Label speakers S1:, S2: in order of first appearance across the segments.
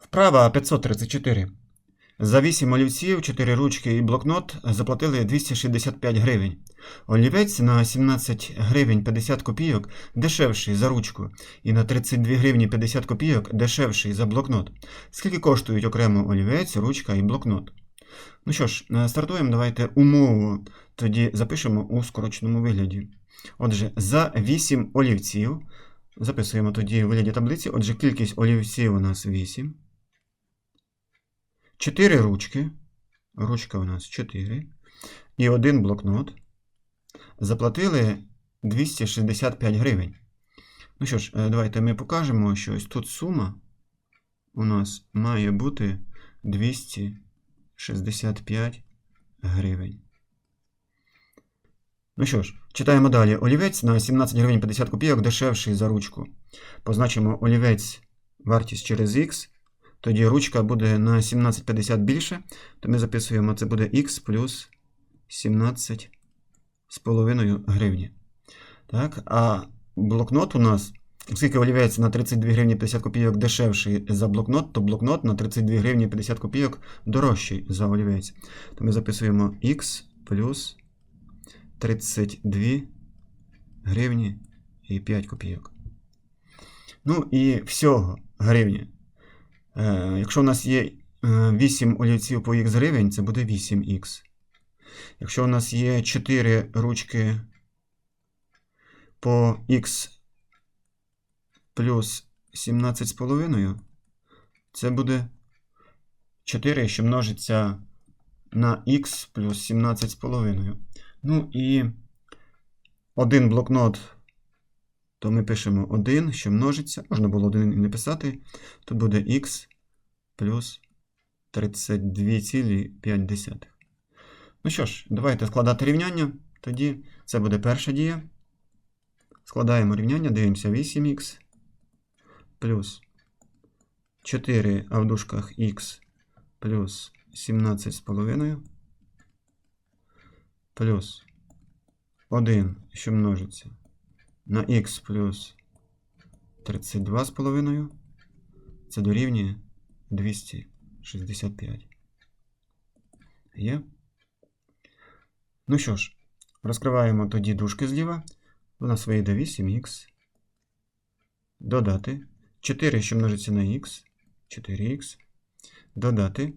S1: Вправа 534. За 8 олівців, 4 ручки і блокнот заплатили 265 гривень. Олівець на 17 гривень 50 копійок дешевший за ручку і на 32 гривні 50 копійок дешевший за блокнот. Скільки коштують окремо олівець, ручка і блокнот? Ну що ж, е, стартуємо. Давайте умову тоді запишемо у скороченому вигляді. Отже, за 8 олівців записуємо тоді у вигляді таблиці. Отже, кількість олівців у нас 8. 4 ручки. Ручка у нас 4. І один блокнот. Заплатили 265 гривень. Ну що ж, е, давайте ми покажемо, що ось тут сума у нас має бути 265 гривень. Ну що ж, читаємо далі. Олівець на 17 гривень 50 копійок дешевший за ручку. Позначимо олівець вартість через Х. Тоді ручка буде на 17,50 більше, то ми записуємо, це буде х плюс 17 з половиною гривні. Так, а блокнот у нас, оскільки олівець на 32 гривні 50 копійок дешевший за блокнот, то блокнот на 32 гривні 50 копійок дорожчий за олівець. То ми записуємо х плюс 32 гривні і 5 копійок. Ну і всього гривні. Е, якщо у нас є е, 8 олівців по х гривень, це буде 8х. Якщо у нас є 4 ручки по х плюс 17,5, це буде 4, що множиться на х плюс 17,5. Ну і один блокнот, то ми пишемо 1, що множиться. Можна було 1 і не писати. Тут буде х плюс 32,5. Ну що ж, давайте складати рівняння. Тоді це буде перша дія. Складаємо рівняння, дивимося 8х плюс 4, а в дужках х плюс 17,5 плюс 1, що множиться на х плюс 32,5. Це дорівнює 265. Є? Ну що ж, розкриваємо тоді дужки зліва. У нас вийде 8х. Додати 4, що множиться на х, 4х. Додати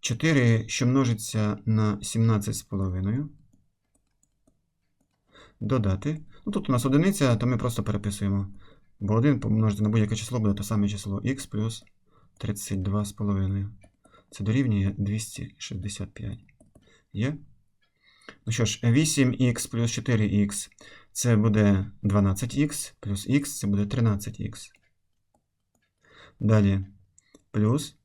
S1: 4, що множиться на 17,5. Додати. Ну, тут у нас одиниця, то ми просто переписуємо. Бо 1 помножити на будь-яке число буде те саме число х плюс 32,5. Це дорівнює 265. Є? Ну що ж, 8х плюс 4х це буде 12х, плюс х це буде 13х. Далі плюс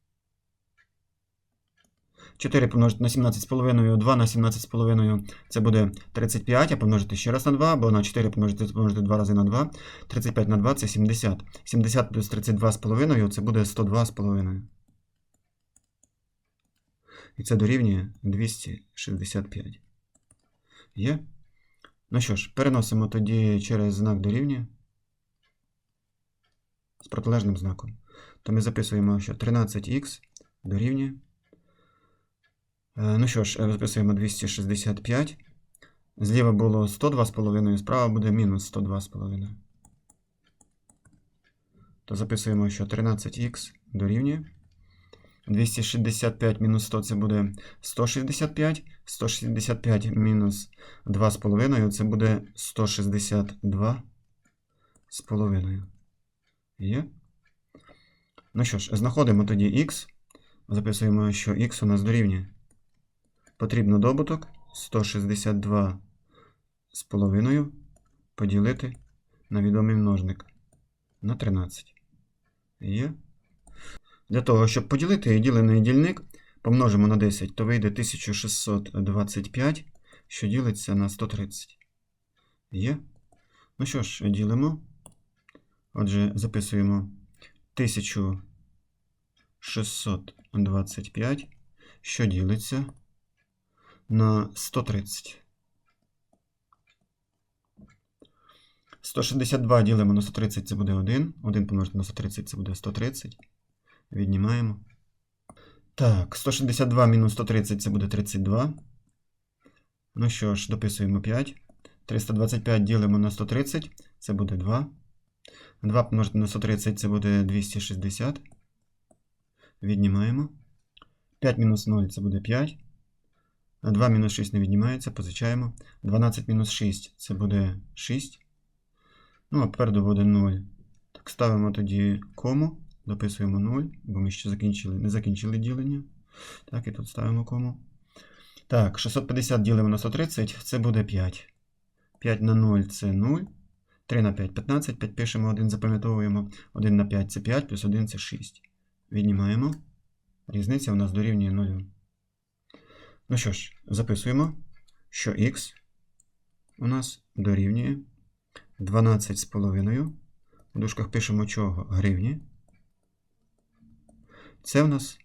S1: 4 помножити на 17,5, 2 на 17,5 це буде 35, а помножити ще раз на 2, бо на 4 помножити, помножити 2 рази на 2. 35 на 2 це 70. 70 плюс 32,5 це буде 102,5. І це дорівнює 265. Є? Ну що ж, переносимо тоді через знак дорівнює з протилежним знаком. То ми записуємо, що 13х дорівнює. Е, Ну що ж, е, записуємо 265. Зліва було 102,5, справа буде мінус 102,5. То записуємо, що 13х дорівнює. 265 мінус 100 це буде 165. 165 мінус 2,5 це буде 162 з половиною. Є? Ну що ж, знаходимо тоді х. Записуємо, що х у нас дорівнює. Потрібно добуток 162 з половиною поділити на відомий множник на 13. Є. Для того, щоб поділити ділений дільник, помножимо на 10, то вийде 1625, що ділиться на 130. Є. Ну що ж, ділимо. Отже, записуємо 1625, що ділиться на 130. 162 ділимо на 130, це буде 1. 1 помножити на 130, це буде 130. Віднімаємо. Так, 162 мінус 130 це буде 32. Ну що ж, дописуємо 5. 325 ділимо на 130, це буде 2. 2 помножити на 130 це буде 260. Віднімаємо. 5 мінус 0 це буде 5. 2 мінус 6 не віднімається, позичаємо. 12 мінус 6 це буде 6. Ну, а попереду буде 0. Так, ставимо тоді кому, дописуємо 0, бо ми ще закінчили, не закінчили ділення. Так, і тут ставимо кому. Так, 650 ділимо на 130, це буде 5. 5 на 0 це 0. 3 на 5 15. 5 пишемо, 1 запам'ятовуємо. 1 на 5 це 5, плюс 1 це 6. Віднімаємо. Різниця у нас дорівнює 0. Ну що ж, записуємо, що х у нас дорівнює 12,5. В дужках пишемо чого? Гривні. Це у нас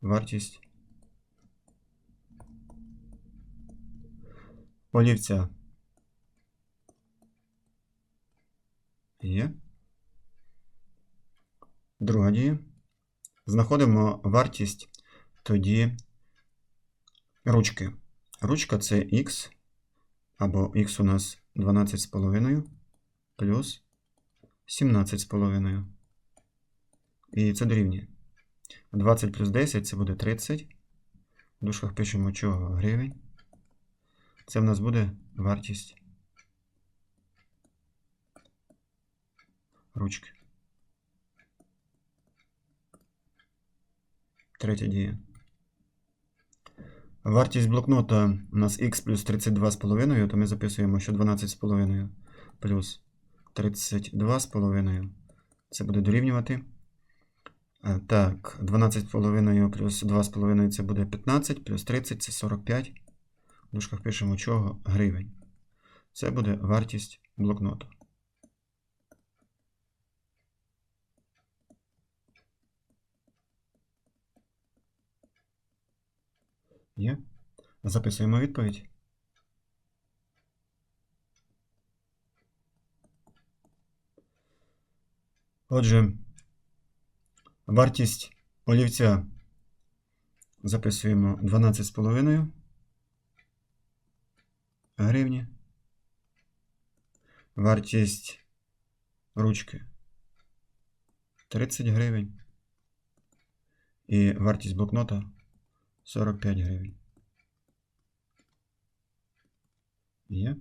S1: вартість олівця. Є. Друга дія. Знаходимо вартість тоді ручки. Ручка це x, або x у нас 12,5 плюс 17,5. І це дорівнює. 20 плюс 10 це буде 30. В дужках пишемо чого гривень. Це в нас буде вартість ручки. Третя дія. Вартість блокнота у нас x плюс 32,5, то ми записуємо, що 12,5 плюс 32,5. Це буде дорівнювати. Е, Так, 12,5 плюс 2,5 це буде 15, плюс 30 це 45. В дужках пишемо чого? Гривень. Це буде вартість блокноту. Є? Записуємо відповідь. Отже, вартість олівця записуємо 12,5 гривні. Вартість ручки 30 гривень. І вартість блокнота 45 гривень. Є.